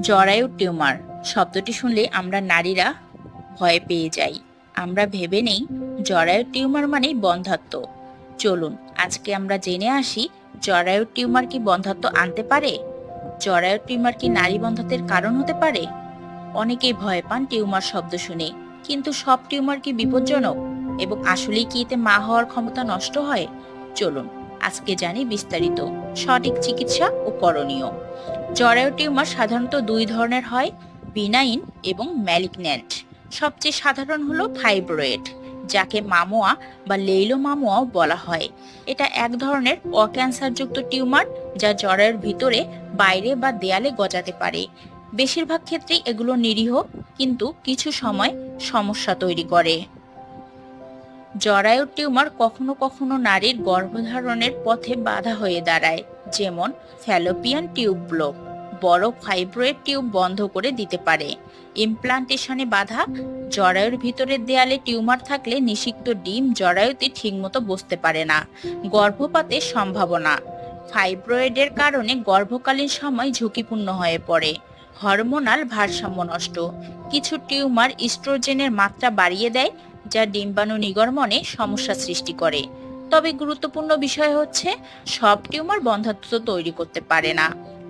জরায়ু টিউমার। শব্দটি শুনলে আমরা নারীরা ভয় পেয়ে যাই। আমরা ভেবে নেই জরায়ু টিউমার মানেই বন্ধাত্ম। চলুন, আজকে আমরা জেনে আসি জরায়ু টিউমার কি বন্ধাত্ম আনতে পারে? জরায়ু টিউমার কি নারী বন্ধাত্বের কারণ হতে পারে? অনেকেই ভয় পান টিউমার শব্দ শুনে, কিন্তু সব টিউমার কি বিপজ্জনক? এবং আসলেই কি এতে মা হওয়ার ক্ষমতা নষ্ট হয়? চলুন, আজকে জানি বিস্তারিত। সঠিক চিকিৎসা ও করণীয়। জরায়ু টিউমার সাধারণত দুই ধরনের হয়, বিনাইন এবং ম্যালিগন্যান্ট। সবচেয়ে সাধারণ হলো ফাইব্রয়েড, যাকে মামোয়া বা লেইলো মামোয়াও বলা হয়। এটা এক ধরনের অক্যান্সারযুক্ত টিউমার যা জরায়ুর ভিতরে, বাইরে বা দেয়ালে গজাতে পারে। বেশিরভাগ ক্ষেত্রেই এগুলো নিরীহ, কিন্তু কিছু সময় সমস্যা তৈরি করে। জরায়ুর টিউমার কখনো কখনো নারীর গর্ভধারণের পথে বাধা হয়ে দাঁড়ায়, যেমন ফ্যালোপিয়ান টিউব ব্লক বড় ফাইব্রয়েড টিউব বন্ধ করে দিতে পারে। ইমপ্লান্টেশনে বাধা, জরায়ুর ভিতরের দেয়ালে টিউমার থাকলে নিষিক্ত ডিম জরায়ুতে ঠিকমতো বসতে পারে না। গর্ভপাতের সম্ভাবনা ফাইব্রয়েডের কারণে গর্ভকালীন সময় ঝুঁকিপূর্ণ হয়ে পড়ে। হরমোনাল ভারসাম্য নষ্ট, কিছু টিউমার ইস্ট্রোজেনের মাত্রা বাড়িয়ে দেয়, যা ডিম্বাণু নিগর্মনে সমস্যা সৃষ্টি করে। তবে গুরুত্বপূর্ণ বিষয় হচ্ছে, সব টিউমার বন্ধাত্ব তৈরি করতে পারে না।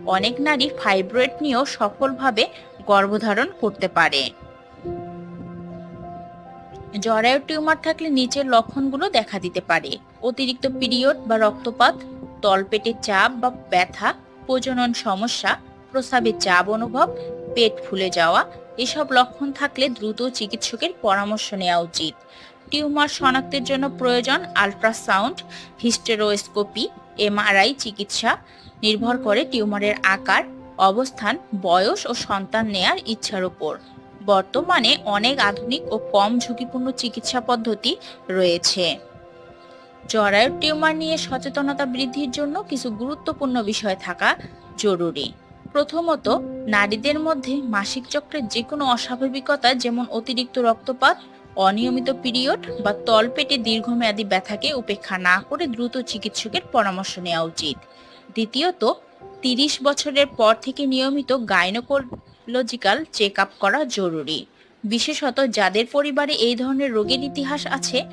অনেক নারী ফাইব্রয়েড নিয়েও সফলভাবে গর্ভধারণ করতে পারে। জরায়ু টিউমার থাকলে নিচের লক্ষণগুলো দেখা দিতে পারে। অতিরিক্ত পিরিয়ড বা রক্তপাত তলপেটে চাপ বা ব্যথা, প্রজনন সমস্যা, প্রস্রাবের চাপ অনুভব, পেট ফুলে যাওয়া, এসব লক্ষণ থাকলে দ্রুত চিকিৎসকের পরামর্শ নেওয়া উচিত। টিউমার শনাক্তের জন্য প্রয়োজন আলট্রাসাউন্ড, হিস্টেরোস্কোপি, এমআরআই চিকিৎসা নির্ভর করে টিউমারের আকার, অবস্থান, বয়স ও সন্তান নেয়ার ইচ্ছার উপর। বর্তমানে অনেক আধুনিক ও কম ঝুঁকিপূর্ণ চিকিৎসা পদ্ধতি রয়েছে। জরায়ুর টিউমার নিয়ে সচেতনতা বৃদ্ধির জন্য কিছু গুরুত্বপূর্ণ বিষয় থাকা জরুরি। প্রথমত, নারীদের মধ্যে মাসিক চক্রের যে কোনো অস্বাভাবিকতা, যেমন অতিরিক্ত রক্তপাত, অনিয়মিত পিরিয়ড বা তলপেটে দীর্ঘমেয়াদী ব্যথাকে উপেক্ষা না করে দ্রুত চিকিৎসকের পরামর্শ নেওয়া উচিত। দ্বিতীয়ত, তিরিশ বছরের পর থেকে নিয়মিত গাইনোকোলজিক্যাল চেক আপ করা জরুরি। বিশেষত যাদের পরিবারে এই ধরনের রোগের ইতিহাস আছে,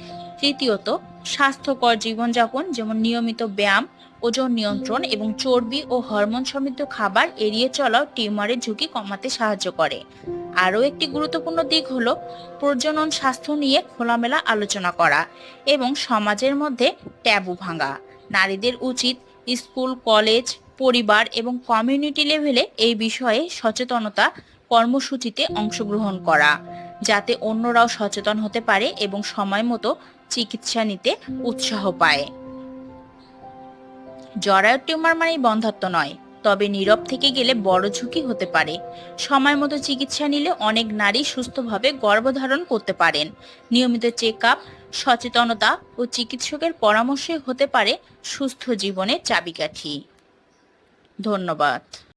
তৃতীয়ত, স্বাস্থ্যকর জীবনযাপন যেমন নিয়মিত ব্যায়াম, ওজন নিয়ন্ত্রণ এবং চর্বি ও হরমোন সমৃদ্ধ খাবার এড়িয়ে চলাও টিউমারের ঝুঁকি কমাতে সাহায্য করে। আরও একটি গুরুত্বপূর্ণ দিক হল প্রজনন স্বাস্থ্য নিয়ে খোলামেলা আলোচনা করা এবং সমাজের মধ্যে ট্যাবু ভাঙা। নারীদের উচিত স্কুল, কলেজ, পরিবার এবং কমিউনিটি লেভেলে এই বিষয়ে সচেতনতা কর্মসূচিতে অংশগ্রহণ করা, যাতে অন্যরাও সচেতন হতে পারে এবং সময় মতো চিকিৎসা নিতে উৎসাহ পায়। জরায়ু টিউমার মানেই বন্ধাত্ম নয়, তবে নীরব থেকে গেলে বড় ঝুঁকি হতে পারে। সময় মতো চিকিৎসা নিলে অনেক নারী সুস্থভাবে গর্ভধারণ করতে পারেন। নিয়মিত চেক আপ সচেতনতা ও চিকিৎসকের পরামর্শে হতে পারে সুস্থ জীবনের চাবিকাঠি। ধন্যবাদ।